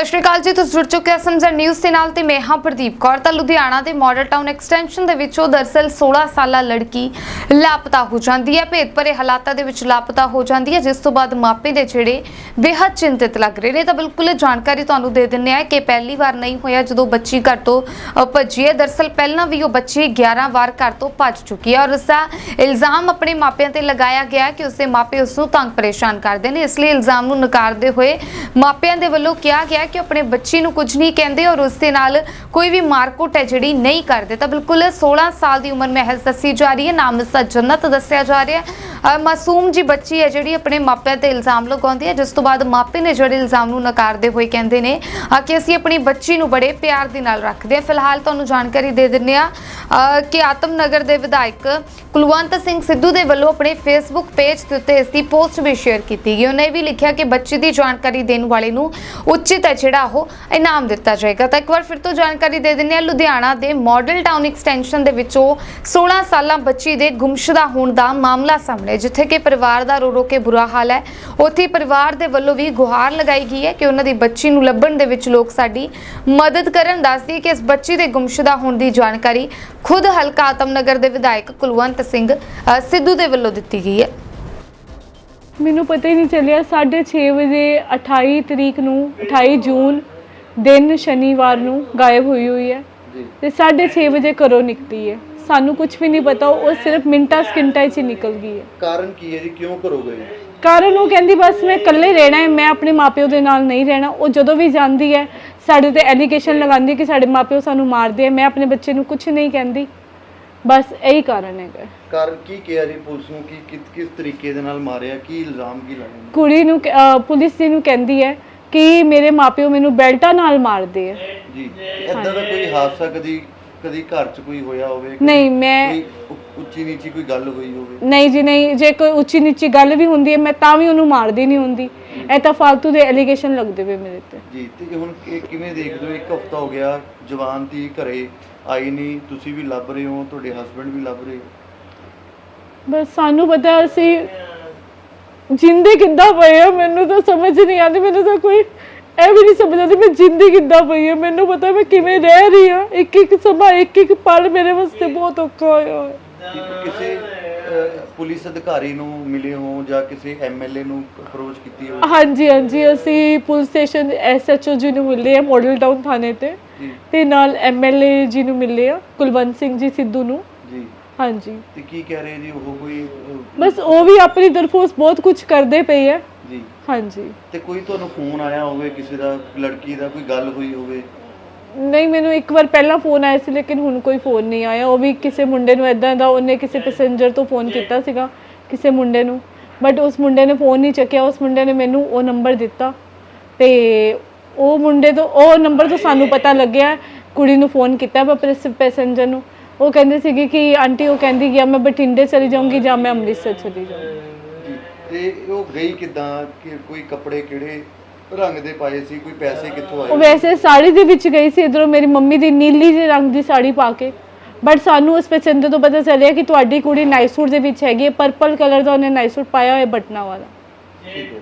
ਸਤਿ ਸ਼੍ਰੀ ਅਕਾਲ ਜੀ, ਤੁਸੀਂ ਜੁੜ ਚੁੱਕੇ ਹੋ ਸਮਝਣ ਨਿਊਜ਼ ਦੇ ਨਾਲ ਤੇ ਮੈਂ ਹਾਂ ਪ੍ਰਦੀਪ ਕੌਰ। ਤਾਂ ਲੁਧਿਆਣਾ ਦੇ ਮਾਡਲ ਟਾਊਨ ਐਕਸਟੈਂਸ਼ਨ ਦੇ ਵਿੱਚੋਂ ਦਰਸਲ 16 ਸਾਲਾ ਲੜਕੀ ਲਾਪਤਾ ਹੋ ਜਾਂਦੀ ਹੈ। ਭੇਦ ਭਰੇ ਹਾਲਾਤਾਂ ਦੇ ਵਿੱਚ ਲਾਪਤਾ ਹੋ ਜਾਂਦੀ ਹੈ, ਜਿਸ ਤੋਂ ਬਾਅਦ ਮਾਪੇ ਦੇ ਜਿਹੜੇ ਬੇਹੱਦ ਚਿੰਤਿਤ ਲੱਗ ਰਹੇ ਨੇ। ਤਾਂ ਬਿਲਕੁਲ ਜਾਣਕਾਰੀ ਤੁਹਾਨੂੰ ਦੇ ਦਿੰਨੇ ਆ ਕਿ ਪਹਿਲੀ ਵਾਰ ਨਹੀਂ ਹੋਇਆ ਜਦੋਂ ਬੱਚੀ ਘਰ ਤੋਂ ਭੱਜੀ ਹੈ। ਦਰਸਲ ਪਹਿਲਾਂ ਵੀ ਉਹ ਬੱਚੀ 11 ਵਾਰ ਘਰ ਤੋਂ ਭੱਜ ਚੁੱਕੀ ਹੈ ਔਰ ਉਸ ਦਾ ਇਲਜ਼ਾਮ ਆਪਣੇ ਮਾਪਿਆਂ ਤੇ ਲਗਾਇਆ ਗਿਆ ਕਿ ਉਸਦੇ ਮਾਪੇ ਉਸ ਨੂੰ ਤੰਗ ਪਰੇਸ਼ਾਨ ਕਰਦੇ ਨੇ। ਇਸ ਲਈ ਇਲਜ਼ਾਮ ਨੂੰ ਨਕਾਰਦੇ ਹੋਏ ਮਾਪਿਆਂ ਦੇ ਵੱਲੋਂ ਕਿਹਾ ਗਿਆ ਕਿ ਆਪਣੇ ਬੱਚੀ ਨੂੰ ਕੁਝ ਨਹੀਂ ਕਹਿੰਦੇ ਔਰ ਉਸ ਦੇ ਨਾਲ ਕੋਈ ਵੀ ਮਾਰਕੁੱਟ ਹੈ ਜਿਹੜੀ ਨਹੀਂ ਕਰਦੇ। ਤਾਂ ਬਿਲਕੁਲ 16 ਸਾਲ ਦੀ ਉਮਰ ਮਹਿਜ਼ ਦੱਸੀ ਜਾ ਰਹੀ ਹੈ। ਨਾਮ ਇਸਦਾ ਜੰਨਤ ਦੱਸਿਆ ਜਾ ਰਿਹਾ ਹੈ। ਮਾਸੂਮ ਜੀ ਬੱਚੀ ਹੈ ਜਿਹੜੀ ਆਪਣੇ ਮਾਪਿਆਂ ਤੇ ਇਲਜ਼ਾਮ ਲਗਾਉਂਦੀ ਹੈ। ਜਿਸ ਤੋਂ ਬਾਅਦ ਮਾਪੇ ਨੇ ਜਿਹੜੇ ਇਲਜ਼ਾਮ ਨੂੰ ਨਕਾਰਦੇ ਹੋਏ ਕਹਿੰਦੇ ਨੇ ਕਿ ਅਸੀਂ ਆਪਣੀ ਬੱਚੀ ਨੂੰ ਬੜੇ ਪਿਆਰ ਦੇ ਨਾਲ ਰੱਖਦੇ ਹਾਂ। ਫਿਲਹਾਲ ਤੁਹਾਨੂੰ ਜਾਣਕਾਰੀ ਦੇ ਦਿੰਨੇ ਆ ਕਿ ਆਤਮ ਨਗਰ ਦੇ ਵਿਧਾਇਕ ਕੁਲਵੰਤ ਸਿੰਘ ਸਿੱਧੂ ਦੇ ਵੱਲੋਂ ਆਪਣੇ ਫੇਸਬੁੱਕ ਪੇਜ ਦੇ ਉੱਤੇ ਇਸ ਦੀ ਪੋਸਟ ਵੀ ਸ਼ੇਅਰ ਕੀਤੀ ਗਈ। ਉਹਨੇ ਇਹ ਵੀ ਲਿਖਿਆ ਕਿ ਬੱਚੀ ਦੀ ਜਾਣਕਾਰੀ ਦੇਣ ਵਾਲੇ ਨੂੰ ਉਚਿਤ ਹੈ ਜਿਹੜਾ ਉਹ ਇਨਾਮ ਦਿੱਤਾ ਜਾਏਗਾ। ਤਾਂ ਇੱਕ ਵਾਰ ਫਿਰ ਤੋਂ ਜਾਣਕਾਰੀ ਦੇ ਦਿੰਨੇ ਆ ਲੁਧਿਆਣਾ ਦੇ ਮਾਡਲ ਟਾਊਨ ਐਕਸਟੈਂਸ਼ਨ ਦੇ ਵਿੱਚੋਂ 16 ਸਾਲਾਂ ਬੱਚੀ ਦੇ ਗੁੰਮਸ਼ੁਦਾ ਹੋਣ ਦਾ ਮਾਮਲਾ ਸਾਹਮਣੇ ਜਿੱਥੇ ਕਿ ਪਰਿਵਾਰ ਦਾ ਰੋ ਰੋ ਕੇ ਬੁਰਾ ਹਾਲ ਹੈ। ਉੱਥੇ ਪਰਿਵਾਰ ਦੇ ਵੱਲੋਂ ਵੀ ਗੁਹਾਰ ਲਗਾਈ ਗਈ ਹੈ ਕਿ ਉਹਨਾਂ ਦੀ ਬੱਚੀ ਨੂੰ ਲੱਭਣ ਦੇ ਵਿੱਚ ਲੋਕ ਸਾਡੀ ਮਦਦ ਕਰਨ। ਦੱਸਦੀ ਕਿ ਇਸ ਬੱਚੀ ਦੇ ਗੁੰਮਸ਼ੁਦਾ ਹੋਣ ਦੀ ਜਾਣਕਾਰੀ ਖੁਦ ਹਲਕਾ ਆਤਮਨਗਰ ਦੇ ਵਿਧਾਇਕ ਕੁਲਵੰਤ ਸਿੰਘ ਸਿੱਧੂ ਦੇ ਵੱਲੋਂ ਦਿੱਤੀ ਗਈ ਹੈ। ਮੈਨੂੰ ਪਤਾ ਹੀ ਨਹੀਂ ਚੱਲਿਆ 6:30 ਵਜੇ 28 ਤਰੀਕ ਨੂੰ 28 ਜੂਨ ਦਿਨ ਸ਼ਨੀਵਾਰ ਨੂੰ ਗਾਇਬ ਹੋਈ ਹੋਈ ਹੈ ਤੇ 6:30 ਵਜੇ ਘਰੋਂ ਨਿਕਲੀ ਹੈ। ਸਾਨੂੰ ਕੁਝ ਵੀ ਨਹੀਂ ਪਤਾ ਉਹ ਸਿਰਫ ਮਿੰਟਾਂ ਸਕਿੰਟਾਂ 'ਚ ਹੀ ਨਿਕਲ ਗਈ ਹੈ। ਕਾਰਨ ਕੀ ਹੈ ਜੀ? ਕਿਉਂ ਘਰੋਂ ਗਏ? ਕਾਰਨ ਉਹ ਕਹਿੰਦੀ ਬਸ ਮੈਂ ਇਕੱਲੇ ਰਹਿਣਾ ਹੈ ਮੈਂ ਆਪਣੇ ਮਾਪਿਓ ਦੇ ਨਾਲ ਨਹੀਂ ਰਹਿਣਾ। ਉਹ ਜਦੋਂ ਵੀ ਜਾਂਦੀ ਹੈ ਸਾਡੇ ਤੇ ਐਲੀਗੇਸ਼ਨ ਲਗਾਉਂਦੀ ਕਿ ਸਾਡੇ ਮਾਪਿਓ ਸਾਨੂੰ ਮਾਰਦੇ ਆ ਮੈਂ ਆਪਣੇ ਬੱਚੇ ਨੂੰ ਕੁਝ ਨਹੀਂ ਕਹਿੰਦੀ। ਬਸ ਇਹੀ ਕਾਰਨ ਹੈਗਾ। ਕਾਰਨ ਕੀ ਕਿਹਾ ਜੀ ਪੁਲਿਸ ਨੂੰ? ਕਿ ਕਿਸ ਕਿਸ ਤਰੀਕੇ ਦੇ ਨਾਲ ਮਾਰਿਆ? ਕੀ ਇਲਜ਼ਾਮ ਕੀ ਨੇ? ਕੁੜੀ ਨੂੰ ਕ- ਅਹ ਪੁਲਿਸ ਜੀ ਨੂੰ ਕਹਿੰਦੀ ਹੈ ਕਿ ਮੇਰੇ ਮਾਪਿਓ ਮੈਨੂੰ ਬੈਲਟਾਂ ਨਾਲ ਮਾਰਦੇ ਆ। ਜੀ ਇਦਾਂ ਦਾ ਕੋਈ ਹਾਦਸਾ ਕਦੀ ਕਦੀ ਘਰ 'ਚ ਕੋਈ ਹੋਇਆ ਹੋਵੇ? ਕਦੀ ਨਹੀਂ ਮੈਂ ਕੋਈ ਉ- ਉੱਚੀ ਨੀਚੀ ਕੋਈ ਗੱਲ ਹੋਈ ਹੋਵੇ? ਨਹੀਂ ਜੀ ਨਹੀਂ। ਜੇ ਕੋਈ ਉੱਚੀ ਨੀਚੀ ਗੱਲ ਵੀ ਹੁੰਦੀ ਹੈ ਮੈਂ ਤਾਂ ਵੀ ਉਹਨੂੰ ਮਾਰਦੀ ਨਹੀਂ ਹੁੰਦੀ। ਇਹ ਤਾਂ ਫालतू ਦੇ ਐਲੀਗੇਸ਼ਨ ਲੱਗਦੇ ਪਏ ਮੇਰੇ ਤੇ। ਜੀ ਤੇ ਹੁਣ ਇਹ ਕਿਵੇਂ ਦੇਖਦੇ ਹੋ? ਇੱਕ ਹਫਤਾ ਹੋ ਗਿਆ ਜਵਾਨ ਦੀ ਘਰੇ ਆਈ ਨਹੀਂ, ਤੁਸੀਂ ਵੀ ਲੱਭ ਰਹੇ ਹੋ, ਤੁਹਾਡੇ ਹਸਬੰਡ ਵੀ ਲੱਭ ਰਹੇ ਹੋ। ਬਸ ਸਾਨੂੰ ਪਤਾ ਅਸੀਂ ਜਿੰਦੇ ਕਿੱਦਾਂ ਪਏ ਆ, ਮੈਨੂੰ ਤਾਂ ਸਮਝ ਨਹੀਂ ਆਉਂਦੀ, ਮੈਨੂੰ ਤਾਂ ਕੋਈ ਇਹ ਵੀ ਨਹੀਂ ਸਮਝ ਆਉਂਦੀ ਮੈਂ ਜਿੰਦੀ ਕਿੱਦਾਂ ਪਈ ਆ ਮੈਨੂੰ ਪਤਾ ਮੈਂ ਕਿਵੇਂ ਰਹਿ ਰਹੀ ਆ ਇੱਕ ਇੱਕ ਸਮਾਂ ਇੱਕ ਇੱਕ ਪਲ ਮੇਰੇ ਵਾਸਤੇ ਬਹੁਤ ਔਖਾ ਹੋਇਆ ਕਿਸੇ ਅਹ, ਪੁਲਿਸ ਅਧਿਕਾਰੀ ਨੂੰ ਮਿਲੇ ਹੋ ਜਾਂ ਕਿਸੇ ਐਮਐਲਏ ਨੂੰ ਅਪਰੋਚ ਕੀਤੀ ਹੋਵੇ? ਹਾਂਜੀ ਹਾਂਜੀ। ਅਸੀਂ ਪੁਲਿਸ ਸਟੇਸ਼ਨ ਐਸਐਚਓ ਜੀ ਨੂੰ ਮਿਲੇ ਆ ਮਾਡਲ ਟਾਊਨ ਥਾਣੇ ਤੇ। ਜੀ। ਤੇ ਨਾਲ ਐਮਐਲਏ ਜੀ ਨੂੰ ਮਿਲੇ ਆ ਕੁਲਵੰਤ ਸਿੰਘ ਜੀ ਸਿੱਧੂ ਨੂੰ। ਜੀ। ਹਾਂਜੀ। ਤੇ ਕੀ ਕਹਿ ਰਹੇ ਜੀ? ਉਹ ਕੋਈ ਅਹ, ਬਸ ਉਹ ਵੀ ਆਪਣੀ ਤਰਫੋਂ ਬਹੁਤ ਕੁਝ ਕਰਦੇ ਪਏ ਆ ਜੀ। ਹਾਂਜੀ। ਤੇ ਕੋਈ ਤੁਹਾਨੂੰ ਫੋਨ ਆਇਆ ਹੋਵੇ ਕਿਸੇ ਦਾ ਲੜਕੀ ਦਾ ਕੋਈ ਗੱਲ ਹੋਈ ਹੋਵੇ? ਨਹੀਂ ਮੈਨੂੰ ਇੱਕ ਵਾਰ ਪਹਿਲਾਂ ਫੋਨ ਆਇਆ ਸੀ ਲੇਕਿਨ ਹੁਣ ਕੋਈ ਫੋਨ ਨਹੀਂ ਆਇਆ। ਉਹ ਵੀ ਕਿਸੇ ਮੁੰਡੇ ਨੂੰ ਇਦਾਂ ਦਾ ਉਹਨੇ ਕਿਸੇ ਪੈਸੇਂਜਰ ਤੋਂ ਫੋਨ ਕੀਤਾ ਸੀਗਾ ਕਿਸੇ ਮੁੰਡੇ ਨੂੰ। ਬਟ ਉਸ ਮੁੰਡੇ ਨੇ ਫੋਨ ਨਹੀਂ ਚੱਕਿਆ ਉਸ ਮੁੰਡੇ ਨੇ ਮੈਨੂੰ ਉਹ ਨੰਬਰ ਦਿੱਤਾ। ਤੇ ਉਹ ਮੁੰਡੇ ਤੋਂ ਉਹ ਨੰਬਰ ਤੋਂ ਸਾਨੂੰ ਪਤਾ ਲੱਗਿਆ ਕੁੜੀ ਨੂੰ ਫੋਨ ਕੀਤਾ ਆਪਣੇ ਪੈਸੇਂਜਰ ਨੂੰ। ਉਹ ਕਹਿੰਦੇ ਸੀਗੇ ਕਿ ਆਂਟੀ ਉਹ ਕਹਿੰਦੀ ਕਿ ਮੈਂ ਬਠਿੰਡੇ ਚਲੀ ਜਾਊਂਗੀ ਜਾਂ ਮੈਂ ਅੰਮ੍ਰਿਤਸਰ ਚਲੀ ਜਾਊਂਗੀ। ਤੇ ਉਹ ਗਈ ਕਿਦਾਂ? ਕਿ ਕੋਈ ਕੱਪੜੇ ਕਿਹੜੇ ਰੰਗ ਦੇ ਪਾਏ ਸੀ? ਕੋਈ ਪੈਸੇ ਕਿੱਥੋਂ ਉਹ ਆਏ ਵੈਸੇ ਸਾੜੀ ਦੇ ਵਿੱਚ ਗਈ ਸੀ ਇਧਰੋਂ ਮੇਰੀ ਮੰਮੀ ਦੀ ਨੀਲੀ ਜਿਹੇ ਰੰਗ ਦੀ ਸਾੜੀ ਪਾ ਕੇ। ਬਟ ਸਾਨੂੰ ਉਸ ਪੈਸੇਂਜਰ ਤੋਂ ਪਤਾ ਚੱਲਿਆ ਕਿ ਤੁਹਾਡੀ ਕੁੜੀ ਨਾਈਟ ਸੂਟ ਦੇ ਵਿੱਚ ਹੈਗੀ ਹੈ ਪਰਪਲ ਕਲਰ ਦਾ ਉਹਨੇ ਨਾਈਟ ਸੂਟ ਪਾਇਆ ਹੋਇਆ ਬਟਨਾ ਵਾਲਾ। ਠੀਕ ਹੈ।